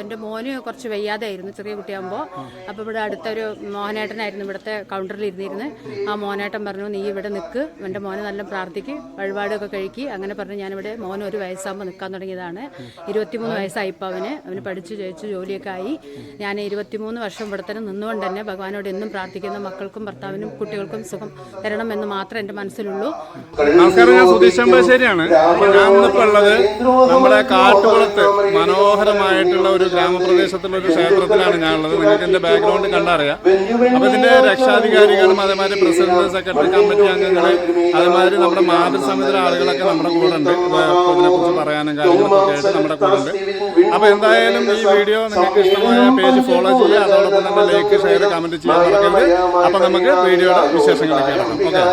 എന്റെ മോന് കുറച്ച് വയ്യാതായിരുന്നു ചെറിയ കുട്ടിയാകുമ്പോൾ അപ്പോൾ ഇവിടെ അടുത്തൊരു മോഹനേട്ടനായിരുന്നു ഇവിടുത്തെ കൗണ്ടറിൽ ഇരുന്നിരുന്ന്. ആ മോനേട്ടൻ പറഞ്ഞു നീ ഇവിടെ നിൽക്ക് എന്റെ മോനെ നല്ല പ്രാർത്ഥിക്ക്. വഴിപാടൊക്കെ കഴിക്കി. അങ്ങനെ പറഞ്ഞ് ഞാനിവിടെ മോൻ ഒരു വയസ്സാകുമ്പോൾ നിൽക്കാൻ തുടങ്ങിയതാണ്. ഇരുപത്തിമൂന്ന് വയസ്സായി ഇപ്പോൾ അവന്. അവന് പഠിച്ചു ജയിച്ചു ജോലിയൊക്കെ ആയി. ഞാൻ ഇരുപത്തിമൂന്ന് വർഷം ഇവിടെ തന്നെ നിന്നുകൊണ്ട് തന്നെ ഭഗവാനോട് എന്നും പ്രാർത്ഥിക്കുന്ന മക്കൾക്കും ഭർത്താവിനും കുട്ടികൾക്കും സുഖം തരണം എന്ന് മാത്രമേ എന്റെ മനസ്സിലുള്ളൂ. നമസ്കാരം ഞാൻ സുധീഷ് ഞാൻ ഇന്നിപ്പോൾ ഉള്ളത് നമ്മുടെ കാട്ടുകുളത്ത് മനോഹരമായിട്ടുള്ള ഒരു ഗ്രാമപ്രദേശത്തുള്ള ഒരു ക്ഷേത്രത്തിലാണ് ഞാനുള്ളത്. ഉള്ളത് നിങ്ങൾക്ക് എന്റെ ബാക്ക്ഗ്രൗണ്ട് കണ്ടറിയാം. അപ്പൊ ഇതിന്റെ രക്ഷാധികാരികളും അതേമാതിരി പ്രസിഡന്റ് സെക്രട്ടറി കമ്മിറ്റി അംഗങ്ങൾ അതേമാതിരി നമ്മുടെ മാതൃസമിതിയിലെ ആളുകളൊക്കെ നമ്മുടെ കൂടെ ഉണ്ട്. അതിനെക്കുറിച്ച് കുറിച്ച് പറയാനും കാര്യങ്ങളൊക്കെ ആയിട്ട് നമ്മുടെ കൂടെ ഉണ്ട്. അപ്പൊ എന്തായാലും ഈ വീഡിയോ നിങ്ങൾക്ക് ഇഷ്ടമായ പേജ് ഫോളോ ചെയ്യുക. അതോടൊപ്പം തന്നെ ലൈക്ക് ഷെയർ കമന്റ് ചെയ്യാൻ മറക്കരുത്. അപ്പൊ നമുക്ക് വീഡിയോയുടെ വിശേഷങ്ങൾ കിടക്കാം. ഓക്കെ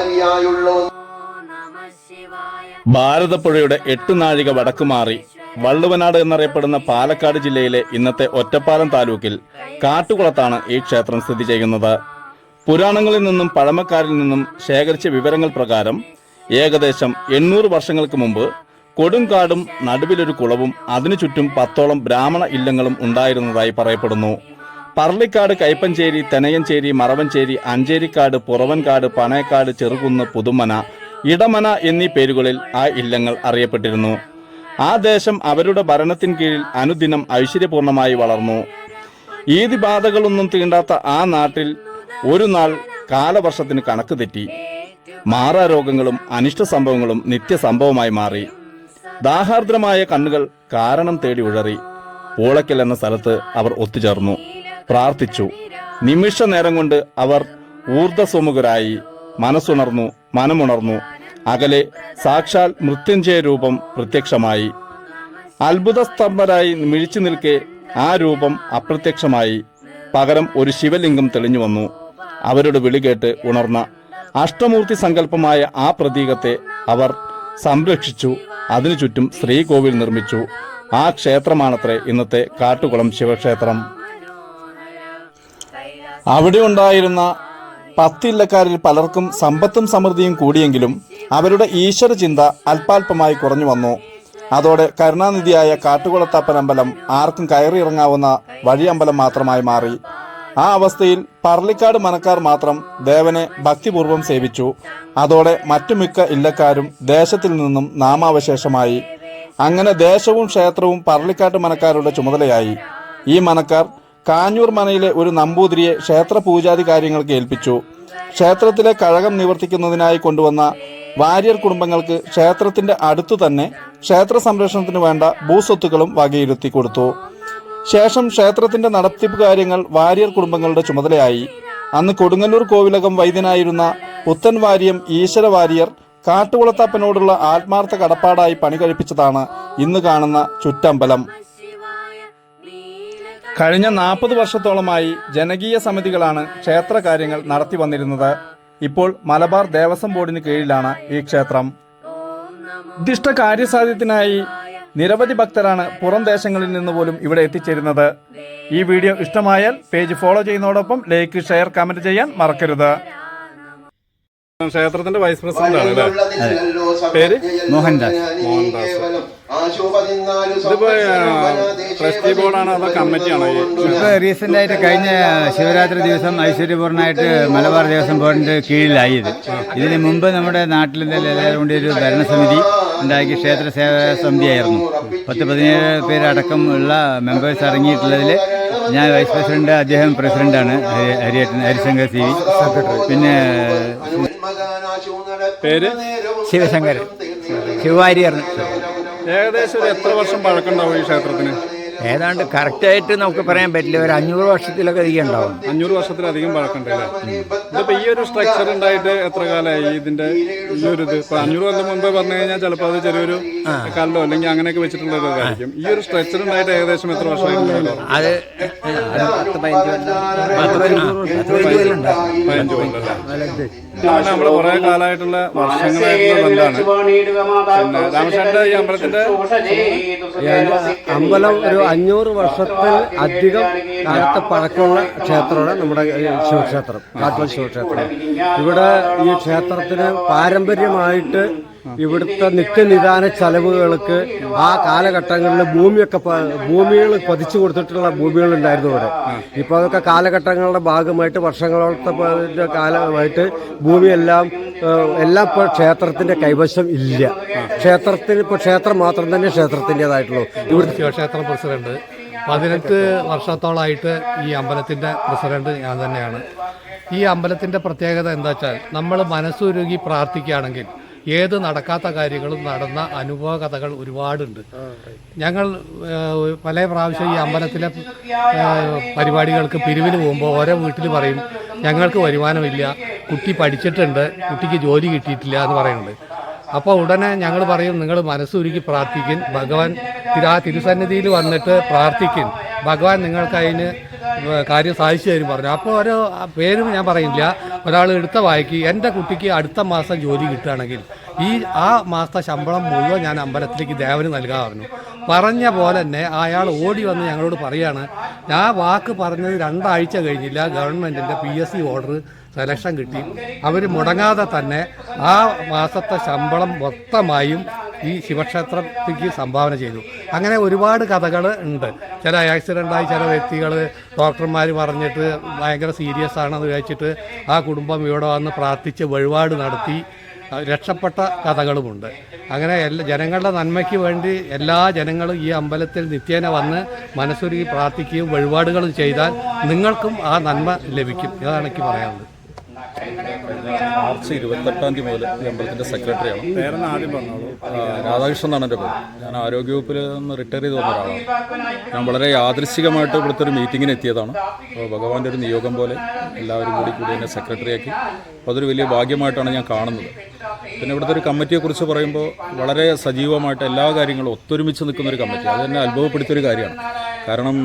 ഭാരതപ്പുഴയുടെ എട്ട് നാഴിക വടക്ക് മാറി വള്ളുവനാട് എന്നറിയപ്പെടുന്ന പാലക്കാട് ജില്ലയിലെ ഇന്നത്തെ ഒറ്റപ്പാലം താലൂക്കിൽ കാട്ടുകുളത്താണ് ഈ ക്ഷേത്രം സ്ഥിതി ചെയ്യുന്നത്. പുരാണങ്ങളിൽ നിന്നും പഴമക്കാരിൽ നിന്നും ശേഖരിച്ച വിവരങ്ങൾ പ്രകാരം ഏകദേശം എണ്ണൂറ് വർഷങ്ങൾക്ക് മുമ്പ് കൊടുങ്കാടും നടുവിലൊരു കുളവും അതിനു ചുറ്റും പത്തോളം ബ്രാഹ്മണ ഇല്ലങ്ങളും ഉണ്ടായിരുന്നതായി പറയപ്പെടുന്നു. പറളിക്കാട് കൈപ്പഞ്ചേരി തെനയഞ്ചേരി മറവഞ്ചേരി അഞ്ചേരിക്കാട് പുറവൻകാട് പനയക്കാട് ചെറുകുന്ന് പുതുമന ഇടമന എന്നീ പേരുകളിൽ ആ ഇല്ലങ്ങൾ അറിയപ്പെട്ടിരുന്നു. ആ ദേശം അവരുടെ ഭരണത്തിൻ കീഴിൽ അനുദിനം ഐശ്വര്യപൂർണമായി വളർന്നു. ഈതി ബാധകളൊന്നും തീണ്ടാത്ത ആ നാട്ടിൽ ഒരു നാൾ കാലവർഷത്തിന് കണക്ക് തെറ്റി. മാറാരോഗങ്ങളും അനിഷ്ട സംഭവങ്ങളും നിത്യസംഭവമായി മാറി. ദാഹാർദ്രമായ കണ്ണുകൾ കാരണം തേടി ഉഴറി. പൂളക്കൽ എന്ന സ്ഥലത്ത് അവർ ഒത്തുചേർന്നു. പ്രാർത്ഥിച്ചു. നിമിഷ നേരം കൊണ്ട് അവർ ഊർദ്ധസ്വമുഖരായി മനസ്സുണർന്നു മനമുണർന്നു. അകലെ സാക്ഷാൽ മൃത്യുഞ്ജയ രൂപം പ്രത്യക്ഷമായി. അത്ഭുതസ്തംഭരായി മിഴിച്ചു നിൽക്കെ ആ രൂപം അപ്രത്യക്ഷമായി. പകരം ഒരു ശിവലിംഗം തെളിഞ്ഞു വന്നു. അവരുടെ വിളി കേട്ട് ഉണർന്ന. അഷ്ടമൂർത്തി സങ്കല്പമായ ആ പ്രതീകത്തെ അവർ സംരക്ഷിച്ചു. അതിനു ചുറ്റും ശ്രീകോവിൽ നിർമ്മിച്ചു. ആ ക്ഷേത്രമാണത്രേ ഇന്നത്തെ കാട്ടുകുളം ശിവക്ഷേത്രം. അവിടെ ഉണ്ടായിരുന്ന പത്തില്ലക്കാരിൽ പലർക്കും സമ്പത്തും സമൃദ്ധിയും കൂടിയെങ്കിലും അവരുടെ ഈശ്വര ചിന്ത അല്പാൽപമായി കുറഞ്ഞു വന്നു. അതോടെ കരുണാനിധിയായ കാട്ടുകുളത്തപ്പൻ അമ്പലം ആർക്കും കയറിയിറങ്ങാവുന്ന വഴിയമ്പലം മാത്രമായി മാറി. ആ അവസ്ഥയിൽ പറളിക്കാട് മനക്കാർ മാത്രം ദേവനെ ഭക്തിപൂർവം സേവിച്ചു. അതോടെ മറ്റു മിക്ക ഇല്ലക്കാരും ദേശത്തിൽ നിന്നും നാമാവശേഷമായി. അങ്ങനെ ദേശവും ക്ഷേത്രവും പറളിക്കാട്ട് മനക്കാരുടെ ചുമതലയായി. ഈ മനക്കാർ കാഞ്ഞൂർ മനയിലെ ഒരു നമ്പൂതിരിയെ ക്ഷേത്ര പൂജാതി കാര്യങ്ങൾക്ക് ഏൽപ്പിച്ചു. ക്ഷേത്രത്തിലെ കഴകം നിവർത്തിക്കുന്നതിനായി കൊണ്ടുവന്ന വാര്യർ കുടുംബങ്ങൾക്ക് ക്ഷേത്രത്തിന്റെ അടുത്തു തന്നെ ക്ഷേത്ര സംരക്ഷണത്തിന് വേണ്ട ഭൂസ്വത്തുക്കളും വകയിരുത്തി കൊടുത്തു. ശേഷം ക്ഷേത്രത്തിന്റെ നടത്തിപ്പ് കാര്യങ്ങൾ വാര്യർ കുടുംബങ്ങളുടെ ചുമതലയായി. അന്ന് കൊടുങ്ങല്ലൂർ കോവിലകം വൈദ്യനായിരുന്ന പുത്തൻ വാര്യം ഈശ്വര വാര്യർ കാട്ടുകുളത്തപ്പനോടുള്ള ആത്മാർത്ഥ കടപ്പാടായി പണി കഴിപ്പിച്ചതാണ് ഇന്ന് കാണുന്ന ചുറ്റമ്പലം. കഴിഞ്ഞ നാൽപ്പത് വർഷത്തോളമായി ജനകീയ സമിതികളാണ് ക്ഷേത്രകാര്യങ്ങൾ നടത്തി വന്നിരുന്നത്. ഇപ്പോൾ മലബാർ ദേവസ്വം ബോർഡിന് കീഴിലാണ് ഈ ക്ഷേത്രം. ഉദ്ദിഷ്ട കാര്യസാധ്യത്തിനായി നിരവധി ഭക്തരാണ് പുറം ദേശങ്ങളിൽ നിന്ന് പോലും ഇവിടെ എത്തിച്ചേരുന്നത്. ഈ വീഡിയോ ഇഷ്ടമായാൽ പേജ് ഫോളോ ചെയ്യുന്നതോടൊപ്പം ലൈക്ക് ഷെയർ കമന്റ് ചെയ്യാൻ മറക്കരുത്. ക്ഷേത്രത്തിന്റെ വൈസ് പ്രസിഡന്റ് ആണ് അല്ലേ പേര് മോഹൻദാസ് മോഹൻദാസ് ഇതിപ്പോ ട്രസ്റ്റി ബോർഡാണ് അതോ കമ്മിറ്റിയാണോ ഇപ്പൊ റീസെന്റ് ആയിട്ട് കഴിഞ്ഞ ശിവരാത്രി ദിവസം ഐശ്വര്യപൂർണമായിട്ട് മലബാർ ദേവസ്വം ബോർഡിന്റെ കീഴിലായത് ഇതിന് മുമ്പ് നമ്മുടെ നാട്ടിൽ എല്ലാവരും കൂടി ഒരു ഭരണസമിതി ഉണ്ടാക്കി ക്ഷേത്ര സേവാ സമിതിയായിരുന്നു പത്ത് പതിനേഴ് പേരടക്കം ഉള്ള മെമ്പേഴ്സ് അടങ്ങിയിട്ടുള്ളതിൽ ഞാൻ വൈസ് പ്രസിഡന്റ് അദ്ദേഹം പ്രസിഡന്റാണ് ഹരി- ഹരിയേട്ടൻ ഹരിശങ്കർ സി വി പിന്നെ പേര്? ശിവശങ്കർ ശിവവാരിയർ ഏകദേശം ഒരു എത്ര വർഷം പഴക്കമുണ്ടാവും ഈ ക്ഷേത്രത്തിന്? ഏതാണ്ട് കറക്റ്റായിട്ട് നമുക്ക് പറയാൻ പറ്റില്ല. ഒരു അഞ്ഞൂറ് വർഷത്തിലൊക്കെ അധികം ഉണ്ടാവും. അഞ്ഞൂറ് വർഷത്തിലധികം പഴക്കണ്ടല്ലേ ഈ ഒരു സ്ട്രക്ചർ ഉണ്ടായിട്ട് എത്ര കാലമായി ഇതിന്റെ ഈ ഒരു ഇത്? ഇപ്പൊ അഞ്ഞൂറ് കൊല്ലം മുമ്പ് പറഞ്ഞു കഴിഞ്ഞാൽ ചിലപ്പോൾ അത് ചെറിയൊരു കല്ലോ അല്ലെങ്കിൽ അങ്ങനെയൊക്കെ വെച്ചിട്ടുള്ള ഒരു ഇതായിരിക്കും. ഈ ഒരു സ്ട്രക്ചർ ഉണ്ടായിട്ട് ഏകദേശം എത്ര വർഷമായിട്ടുണ്ടാവും? അത് പതിനഞ്ച് കുറെ കാലമായിട്ടുള്ള വർഷങ്ങളായിട്ടുള്ള ബന്ധമാണ്. രാമചന്ദ്ര ഈ അമ്പലത്തിന്റെ അമ്പലം ഒരു അഞ്ഞൂറ് വർഷത്തിൽ അധികം കാലത്തെ പഴക്കമുള്ള ക്ഷേത്രമാണ് നമ്മുടെ ശിവക്ഷേത്രം കാട്ടുവൽ ശിവക്ഷേത്രം. ഇവിടെ ഈ ക്ഷേത്രത്തിന് പാരമ്പര്യമായിട്ട് ഇവിടുത്തെ നിത്യനിദാന ചെലവുകൾക്ക് ആ കാലഘട്ടങ്ങളിൽ ഭൂമിയൊക്കെ ഭൂമികൾ പതിച്ചു കൊടുത്തിട്ടുള്ള ഭൂമികൾ ഉണ്ടായിരുന്നു ഇവിടെ. ഇപ്പൊ അതൊക്കെ കാലഘട്ടങ്ങളുടെ ഭാഗമായിട്ട് വർഷങ്ങളോളത്തെ കാലമായിട്ട് ഭൂമിയെല്ലാം എല്ലാം ഇപ്പോൾ ക്ഷേത്രത്തിന്റെ കൈവശം ഇല്ല. ക്ഷേത്രത്തിന് ഇപ്പോൾ ക്ഷേത്രം മാത്രം തന്നെ ക്ഷേത്രത്തിന്റെതായിട്ടുള്ളൂ. ഇവിടുത്തെ ക്ഷേത്രം പ്രസിഡന്റ്. പതിനെട്ട് വർഷത്തോളായിട്ട് ഈ അമ്പലത്തിന്റെ പ്രസിഡന്റ് ഞാൻ തന്നെയാണ്. ഈ അമ്പലത്തിന്റെ പ്രത്യേകത എന്താ വെച്ചാൽ നമ്മൾ മനസ്സുരുകി പ്രാർത്ഥിക്കുകയാണെങ്കിൽ ഏത് നടക്കാത്ത കാര്യങ്ങളും നടന്ന അനുഭവ കഥകൾ ഒരുപാടുണ്ട്. ഞങ്ങൾ പല പ്രാവശ്യം ഈ അമ്പലത്തിലെ പരിപാടികൾക്ക് പിരിവിന് പോകുമ്പോൾ ഓരോ വീട്ടിൽ പറയും ഞങ്ങൾക്ക് വരുമാനമില്ല കുട്ടി പഠിച്ചിട്ടുണ്ട് കുട്ടിക്ക് ജോലി കിട്ടിയിട്ടില്ല എന്ന് പറയുന്നുണ്ട്. അപ്പോൾ ഉടനെ ഞങ്ങൾ പറയും നിങ്ങൾ മനസ്സുരുക്കി പ്രാർത്ഥിക്കും ഭഗവാൻ ആ തിരുസന്നിധിയിൽ വന്നിട്ട് പ്രാർത്ഥിക്കും. ഭഗവാൻ നിങ്ങൾക്ക് അതിന് കാര്യം സാധിച്ചു തരും പറഞ്ഞു. അപ്പോൾ ഓരോ പേരും ഞാൻ പറയില്ല ഒരാൾ എടുത്ത വായിക്ക് എന്റെ കുട്ടിക്ക് അടുത്ത മാസം ജോലി കിട്ടുകയാണെങ്കിൽ ഈ ആ മാസത്തെ ശമ്പളം മുഴുവൻ ഞാൻ അമ്പലത്തിലേക്ക് ദേവന് നൽകാൻ പറഞ്ഞു പറഞ്ഞ പോലെ തന്നെ അയാൾ ഓടി വന്ന് ഞങ്ങളോട് പറയാണ് ഞാൻ വാക്ക് പറഞ്ഞത് രണ്ടാഴ്ച കഴിഞ്ഞില്ല ഗവൺമെന്റിന്റെ P S C order selection കിട്ടി. അവർ മുടങ്ങാതെ തന്നെ ആ മാസത്തെ ശമ്പളം മൊത്തമായും ഈ ശിവക്ഷേത്രത്തിലേക്ക് സംഭാവന ചെയ്തു. അങ്ങനെ ഒരുപാട് കഥകൾ ഉണ്ട്. ചില ആക്സിഡന്റായി ചില വ്യക്തികൾ ഡോക്ടർമാർ പറഞ്ഞിട്ട് ഭയങ്കര സീരിയസ് ആണെന്ന് വിചാരിച്ചിട്ട് ആ കുടുംബം ഇവിടെ വന്ന് പ്രാർത്ഥിച്ച് വഴിപാട് നടത്തി രക്ഷപ്പെട്ട കഥകളുമുണ്ട്. അങ്ങനെ എല്ലാ ജനങ്ങളുടെ നന്മയ്ക്ക് വേണ്ടി എല്ലാ ജനങ്ങളും ഈ അമ്പലത്തിൽ നിത്യേന വന്ന് മനസ്സൊരുക്കി പ്രാർത്ഥിക്കുകയും വഴിപാടുകളും ചെയ്താൽ നിങ്ങൾക്കും ആ നന്മ ലഭിക്കും. ഇതാണ് എനിക്ക് പറയാനുള്ളത്. മാർച്ച് ഇരുപത്തെട്ടാം തീയതി മുതൽ ഈ അമ്പലത്തിന്റെ സെക്രട്ടറിയാണ്. പേരെന്ന് ആദ്യം പറഞ്ഞോളൂ. രാധാകൃഷ്ണൻ എന്നാണ് എന്റെ പേര്. ഞാൻ ആരോഗ്യവകുപ്പിൽ നിന്ന് റിട്ടയർ ചെയ്ത് വന്ന ഒരാളാണ്. ഞാൻ വളരെ യാദൃശികമായിട്ട് ഇവിടുത്തെ ഒരു മീറ്റിങ്ങിന് എത്തിയതാണ്. അപ്പോൾ ഭഗവാന്റെ ഒരു നിയോഗം പോലെ എല്ലാവരും കൂടി കൂടി എന്നെ സെക്രട്ടറിയാക്കി. അപ്പോൾ അതൊരു വലിയ ഭാഗ്യമായിട്ടാണ് ഞാൻ കാണുന്നത്. പിന്നെ ഇവിടുത്തെ ഒരു കമ്മിറ്റിയെക്കുറിച്ച് പറയുമ്പോൾ വളരെ സജീവമായിട്ട് എല്ലാ കാര്യങ്ങളും ഒത്തൊരുമിച്ച് നിൽക്കുന്ന ഒരു കമ്മിറ്റി. അത് തന്നെ അത്ഭുതപ്പെടുത്തിയൊരു കാര്യമാണ്. കാരണം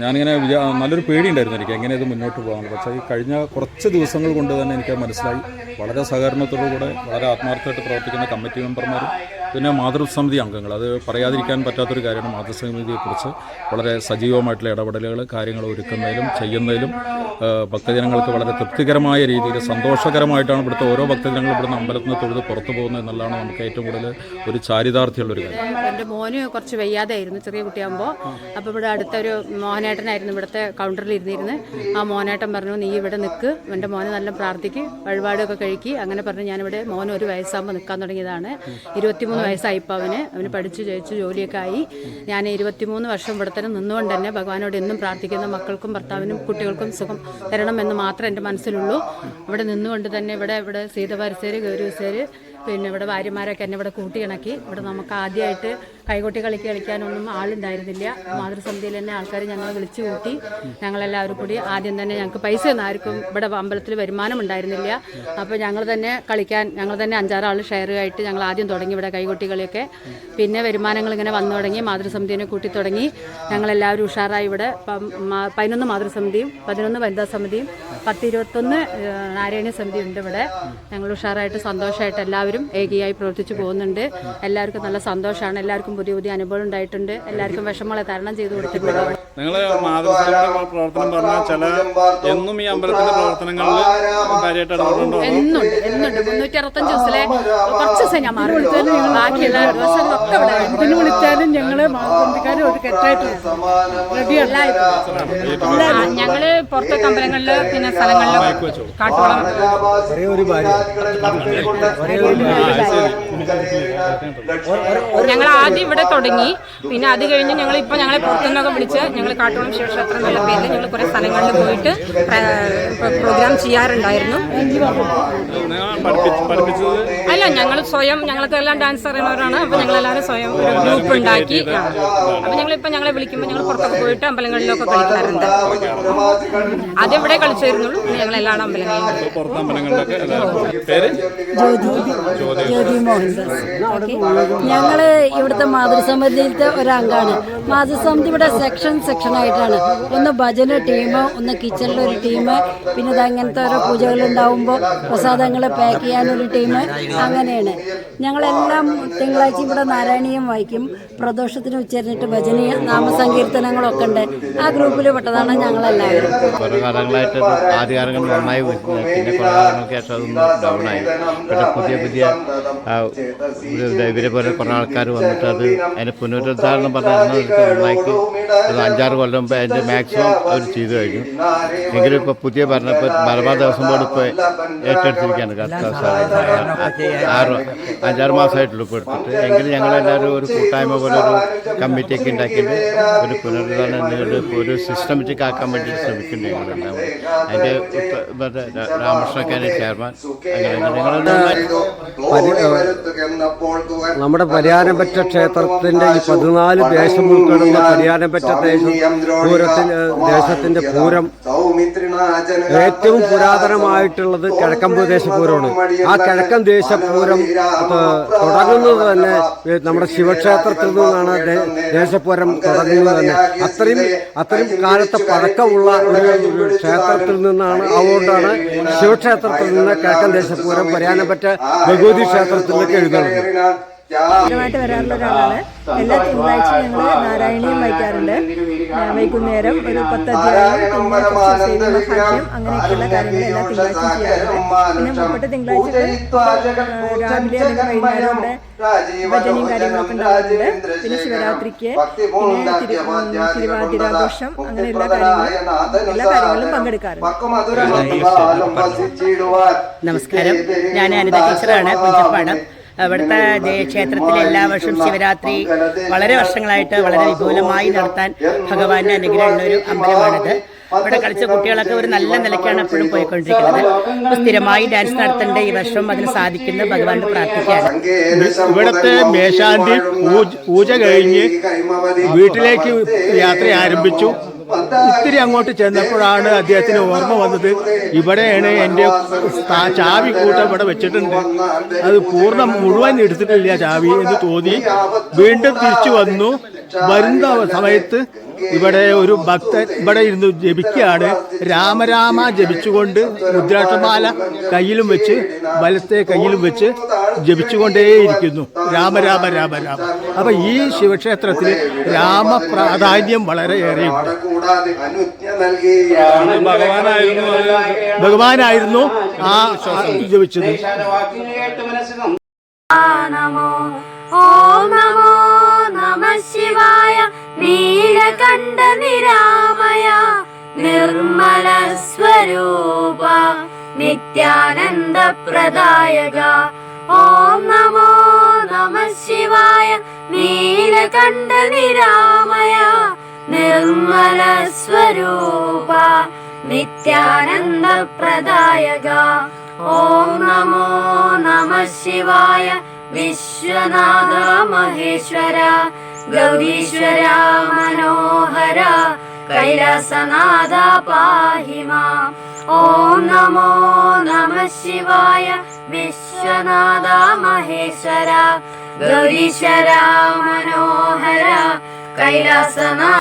ഞാനിങ്ങനെ വിചാ നല്ലൊരു പേടിയുണ്ടായിരുന്നു എനിക്ക് എങ്ങനെ ഇത് മുന്നോട്ട് പോകാമെന്ന്. പക്ഷേ ഈ കഴിഞ്ഞ കുറച്ച് ദിവസങ്ങൾ കൊണ്ട് തന്നെ എനിക്ക് മനസ്സിലായി. വളരെ സഹകരണത്തോടു കൂടെ വളരെ ആത്മാർത്ഥമായിട്ട് പ്രവർത്തിക്കുന്ന കമ്മിറ്റി മെമ്പർമാരും പിന്നെ മാതൃസമിതി അംഗങ്ങൾ. അത് പറയാതിരിക്കാൻ പറ്റാത്തൊരു കാര്യമാണ് മാതൃസമിതിയെക്കുറിച്ച് വളരെ സജീവമായിട്ടുള്ള ഇടപെടലുകൾ കാര്യങ്ങൾ ഒരുക്കുന്നതിലും ചെയ്യുന്നതിലും ഭക്തജനങ്ങൾക്ക് വളരെ തൃപ്തികരമായ രീതിയിൽ സന്തോഷകരമായിട്ടാണ് ഇവിടുത്തെ ഓരോ ഭക്തജനങ്ങളും ഇവിടുന്ന് അമ്പലത്തിൽ നിന്ന് തൊഴുത് പുറത്തു പോകുന്നത് എന്നുള്ളതാണ് നമുക്ക് ഏറ്റവും കൂടുതൽ ഒരു ചാരിതാർത്ഥ്യമുള്ളൊരു കാര്യം. എന്റെ മോന് കുറച്ച് വയ്യാതെയായിരുന്നു ചെറിയ കുട്ടിയാകുമ്പോൾ അപ്പോൾ ഇവിടെ അടുത്തൊരു മോഹനേട്ടനായിരുന്നു ഇവിടുത്തെ കൗണ്ടറിൽ ഇരുന്നിരുന്ന്. ആ മോഹനേട്ടൻ പറഞ്ഞു നീ ഇവിടെ നിൽക്ക് എന്റെ മോനെ നല്ല പ്രാർത്ഥിക്ക്. വഴിപാടൊക്കെ കഴിക്കി. അങ്ങനെ പറഞ്ഞ് ഞാനിവിടെ മോൻ ഒരു വയസ്സാകുമ്പോൾ നിൽക്കാൻ തുടങ്ങിയതാണ്. ഇരുപത്തിമൂന്ന് വയസ്സായിപ്പോൾ അവന്. അവന് പഠിച്ചു ജയിച്ചു ജോലിയൊക്കെ ആയി ഞാൻ ഇരുപത്തിമൂന്ന് വർഷം ഇവിടെ തന്നെ നിന്നുകൊണ്ട് തന്നെ ഭഗവാനോട് എന്നും പ്രാർത്ഥിക്കുന്ന. മക്കൾക്കും ഭർത്താവിനും കുട്ടികൾക്കും സുഖം തരണമെന്ന് മാത്രമേ എന്റെ മനസ്സിലുള്ളൂ. ഇവിടെ നിന്നുകൊണ്ട് തന്നെ ഇവിടെ ഇവിടെ സീതപരസേര് ഗൗരവസേര് പിന്നെ ഇവിടെ ഭാര്യമാരൊക്കെ എന്നെ ഇവിടെ കൂട്ടിയിണക്കി. ഇവിടെ നമുക്ക് ആദ്യമായിട്ട് കൈകൊട്ടി കളിക്ക് കളിക്കാനൊന്നും ആളുണ്ടായിരുന്നില്ല. മാതൃസമിതിയിൽ തന്നെ ആൾക്കാർ ഞങ്ങളെ വിളിച്ചു കൂട്ടി. ഞങ്ങളെല്ലാവരും കൂടി ആദ്യം തന്നെ ഞങ്ങൾക്ക് പൈസ ഒന്നും ആർക്കും ഇവിടെ അമ്പലത്തിൽ വരുമാനം ഉണ്ടായിരുന്നില്ല. അപ്പോൾ ഞങ്ങൾ തന്നെ കളിക്കാൻ ഞങ്ങൾ തന്നെ അഞ്ചാറാൾ ആയിട്ട് ഞങ്ങൾ ആദ്യം തുടങ്ങി ഇവിടെ കൈകൊട്ടി കളിയൊക്കെ. പിന്നെ വരുമാനങ്ങൾ ഇങ്ങനെ വന്നു തുടങ്ങി മാതൃസമിതിനെ കൂട്ടി തുടങ്ങി. ഞങ്ങളെല്ലാവരും ഉഷാറായി ഇവിടെ. പതിനൊന്ന് മാതൃസമിതിയും പതിനൊന്ന് വനിതാ സമിതിയും പത്ത് ഇരുപത്തൊന്ന് നാരായണ സമിതി ഉണ്ട് ഇവിടെ. ഞങ്ങൾ ഉഷാറായിട്ട് സന്തോഷമായിട്ട് എല്ലാവരും ഏകിയായി പ്രവർത്തിച്ചു പോകുന്നുണ്ട്. എല്ലാവർക്കും നല്ല സന്തോഷമാണ്. എല്ലാവർക്കും പുതിയ പുതിയ അനുഭവം ഉണ്ടായിട്ടുണ്ട്. എല്ലാവർക്കും വിഷമങ്ങളെ തരണം ചെയ്തു കൊടുത്തിട്ടുണ്ട്. നിങ്ങൾ മാതൃസഭയുടെ പ്രവർത്തനം പറഞ്ഞാൽ ചില എന്നും ഈ അമ്പലത്തിന്റെ പ്രവർത്തനങ്ങളിൽ കാര്യമായിട്ട് ഇടപെടുന്നുണ്ടോ എന്നുണ്ട് എന്നുണ്ട്. മുന്നൂറ്റി അറുപത്തഞ്ച് ദിവസത്തിലെ കുറച്ച് ദിവസം ഞാൻ മാറി വിളിച്ചു ബാക്കിയുള്ള ദിവസങ്ങളൊക്കെ ഇവിടെ എന്തിനു വിളിച്ചാലും ഞങ്ങൾ പുറത്തെ ഒരു കെട്ടായിട്ട് റെഡിയല്ല ഞങ്ങൾ പുറത്തൊക്കെ അമ്പലങ്ങളിൽ പിന്നെ സ്ഥലങ്ങളിലും ഒരു ഞങ്ങൾ ആദ്യം ഇവിടെ തുടങ്ങി. പിന്നെ അത് കഴിഞ്ഞ് ഞങ്ങൾ ഇപ്പൊ ഞങ്ങളെ പുറത്തുനിന്നൊക്കെ വിളിച്ച് ഞങ്ങൾ കാട്ടുവളം ശിവക്ഷേത്രം എന്നുള്ള പേരിൽ ഞങ്ങൾ കുറെ സ്ഥലങ്ങളിൽ പോയിട്ട് പ്രോഗ്രാം ചെയ്യാറുണ്ടായിരുന്നു. പഠിപ്പിച്ചത് ഞങ്ങൾ സ്വയം ഞങ്ങൾക്ക് എല്ലാം ഡാൻസ് അറിയുന്നവരാണ്. അപ്പൊ ഞങ്ങൾ എല്ലാവരും സ്വയം ഒരു ഗ്രൂപ്പ് ഉണ്ടാക്കി. ആ. അപ്പൊ ഞങ്ങൾ ഇപ്പൊ ഞങ്ങളെ വിളിക്കുമ്പോൾ ഞങ്ങൾ പുറത്തൊക്കെ പോയിട്ട് അമ്പലങ്ങളിലൊക്കെ കളിക്കാറുണ്ട്. ആദ്യം ഇവിടെ കളിച്ചിരുന്നുള്ളൂ പിന്നെ ഞങ്ങൾ എല്ലാ അമ്പലങ്ങളിലും ഞങ്ങൾ ഇവിടുത്തെ മാതൃസമിതിയിലത്തെ ഒരംഗമാണ് മാതൃസമിതി ഇവിടെ സെക്ഷൻ സെക്ഷൻ ആയിട്ടാണ്. ഒന്ന് ഭജന ടീം ഒന്ന് കിച്ചണിലെ ഒരു ടീം പിന്നെ ഇത് അങ്ങനത്തെ ഓരോ പൂജകൾ ഉണ്ടാവുമ്പോൾ പ്രസാദങ്ങൾ പാക്ക് ചെയ്യാനൊരു ടീം അങ്ങനെയാണ് ഞങ്ങളെല്ലാം തിങ്കളാഴ്ച ഇവിടെ നാരായണീയം വായിക്കും. പ്രദോഷത്തിന് ഉച്ചരിഞ്ഞിട്ട് ഭജനീയ നാമസങ്കീർത്തനങ്ങളൊക്കെ ഉണ്ട്. ആ ഗ്രൂപ്പിൽ പെട്ടതാണ് ഞങ്ങളെല്ലാവരും. കുറേ കാലങ്ങളായിട്ട് ആദ്യകാലങ്ങൾ നന്നായി വരുന്നത് പിന്നെ കുറേ കാലങ്ങൾക്ക് ശേഷം അതൊന്ന് ഡൗൺ ആയി. പക്ഷേ പുതിയ പുതിയ ആ, ഇവരെ പോലെ കുറേ ആൾക്കാർ വന്നിട്ട് അത് അതിന്റെ പുനരുദ്ധാരണം പറഞ്ഞാൽ നന്നായിട്ട് അത് അഞ്ചാറ് കൊല്ലം മുമ്പ് അതിന്റെ മാക്സിമം അവർ ചെയ്തു കഴിഞ്ഞു. എങ്കിലും ഇപ്പോൾ പുതിയ ഭരണ ഭരണ മലബാർ ദേവസ്വം ബോർഡ് ഇപ്പോൾ ഏറ്റെടുത്തിരിക്കുകയാണ്. കർത്താവ് ആറ് അഞ്ചാറ് മാസമായിട്ടുള്ളൂ ഇപ്പോൾ എടുത്തിട്ട് എങ്കിലും ഞങ്ങളെല്ലാവരും ഒരു കൂട്ടായ്മ പോലെ ഒരു കമ്മിറ്റിയൊക്കെ ഉണ്ടാക്കിയിട്ട് ഒരു പുനരുദ്ധാരണം ഒരു സിസ്റ്റമാറ്റിക് ആക്കാൻ വേണ്ടി ശ്രമിക്കുന്നുണ്ട് ഞങ്ങളെല്ലാം. അതിന്റെ രാമകൃഷ്ണക്കാരി ചെയർമാൻ നമ്മുടെ പരിയാനപ്പറ്റ ക്ഷേത്രത്തിന്റെ ഈ പതിനാല് ദേശം ഉൾപ്പെടുന്ന പരിയാനപ്പറ്റ ദേശം പൂരത്തിന് ദേശത്തിന്റെ പൂരം ഏറ്റവും പുരാതനമായിട്ടുള്ളത് കിഴക്കൻ ദേശപൂരമാണ് ആ കിഴക്കൻ ദേശപൂരം അത് തുടങ്ങുന്നത് തന്നെ നമ്മുടെ ശിവക്ഷേത്രത്തിൽ നിന്നാണ് ദേശപൂരം തുടങ്ങുന്നത് തന്നെ. അത്രയും അത്രയും കാലത്തെ പഴക്കമുള്ള ഒരു ക്ഷേത്രത്തിൽ നിന്നാണ് അതുകൊണ്ടാണ് ശിവക്ഷേത്രത്തിൽ നിന്ന് കിഴക്കൻ ദേശപൂരം പരിയാനപ്പറ്റ ഭഗവതി ക്ഷേത്രത്തിലേക്ക് എഴുതുന്നത്. സ്ഥിരമായിട്ട് വരാറുള്ള ഒരാളാണ് എല്ലാ തിങ്കളാഴ്ചയും ഞങ്ങൾ നാരായണീയം വായിക്കാറുണ്ട് വൈകുന്നേരം ഒരു പത്ത് അധ്യായം പിന്നെ മഹാത്മ്യം അങ്ങനെയൊക്കെയുള്ള കാര്യങ്ങൾ എല്ലാ തിങ്കളാഴ്ചയും ചെയ്യാറുണ്ട് പിന്നെ മുപ്പട്ട് തിങ്കളാഴ്ച രാവിലെ അല്ലെങ്കിൽ വൈകുന്നേരം ഭജനയും കാര്യങ്ങളൊക്കെ ഉണ്ടാകാറുണ്ട് പിന്നെ ശിവരാത്രിക്ക് പിന്നെ തിരുവാതിരാഘോഷം അങ്ങനെ എല്ലാ കാര്യങ്ങളും എല്ലാ കാര്യങ്ങളിലും പങ്കെടുക്കാറുണ്ട് നമസ്കാരം ഞാൻ അനിത ടീച്ചറാണ് പുഞ്ചപ്പാടം അവിടുത്തെ ദേ- ക്ഷേത്രത്തിൽ എല്ലാ വർഷവും ശിവരാത്രി വളരെ വർഷങ്ങളായിട്ട് വളരെ വിപുലമായി നടത്താൻ ഭഗവാന്റെ അനുഗ്രഹമുള്ള ഒരു അമ്പലമാണിത്. ഇവിടെ കളിച്ച കുട്ടികളൊക്കെ ഒരു നല്ല നിലയ്ക്കാണ് എപ്പോഴും പോയിക്കൊണ്ടിരിക്കുന്നത്. അപ്പൊ സ്ഥിരമായി ഡാൻസ് നടത്തേണ്ട ഈ വർഷം അതിന് സാധിക്കുന്ന ഭഗവാനോട് പ്രാർത്ഥിക്കുകയാണ്. ഇവിടുത്തെ മേശാന്തി പൂജ കഴിഞ്ഞ് വീട്ടിലേക്ക് യാത്ര ആരംഭിച്ചു. ഇത്തിരി അങ്ങോട്ട് ചെന്നപ്പോഴാണ് അദ്ദേഹത്തിന് ഓർമ്മ വന്നത്. ഇവിടെയാണ് എന്റെ ചാവി കൂട്ടം ഇവിടെ വെച്ചിട്ടുണ്ട്. അത് പൂർണം മുഴുവൻ എടുത്തിട്ടില്ല ചാവി എന്ന് തോന്നി. വീണ്ടും തിരിച്ചു വന്നു. വരുന്ന സമയത്ത് ഇവിടെ ഒരു ഭക്തൻ ഇവിടെ ഇരുന്ന് ജപിക്കുകയാണ്. രാമരാമ ജപിച്ചുകൊണ്ട് രുദ്രാക്ഷമാല കയ്യിലും വെച്ച് വലത്തെ കയ്യിലും വെച്ച് ജപിച്ചുകൊണ്ടേയിരിക്കുന്നു. രാമരാമ രാമ രാമ അപ്പൊ ഈ ശിവക്ഷേത്രത്തിൽ രാമ പ്രാധാന്യം വളരെ ഏറെയുണ്ട്. ഭഗവാനായിരുന്നു ആ ജപിച്ചത്. ആ ആ ജപിച്ചത് നമോ. ഓം നീലകണ്ഠ നിരാമയ നിർമ്മല സ്വരൂപ നിത്യാനന്ദ പ്രദായക ഓം നമോ നമ ശിവായ നീലകണ്ഠ നിരാമയ നിർമ്മല സ്വരൂപ നിത്യാനന്ദ പ്രദായക ഓം നമോ നമ ശിവായ വിശ്വനാഥ മഹേശ്വര ഗൗരീശ്വര മനോഹര കൈലാസനാഥ പാഹി മാം ഓം നമോ നമ ശിവായ വിശ്വനാഥ മഹേശ്വര ഗൗരീശ്വര മനോഹര കൈലാസനാഥ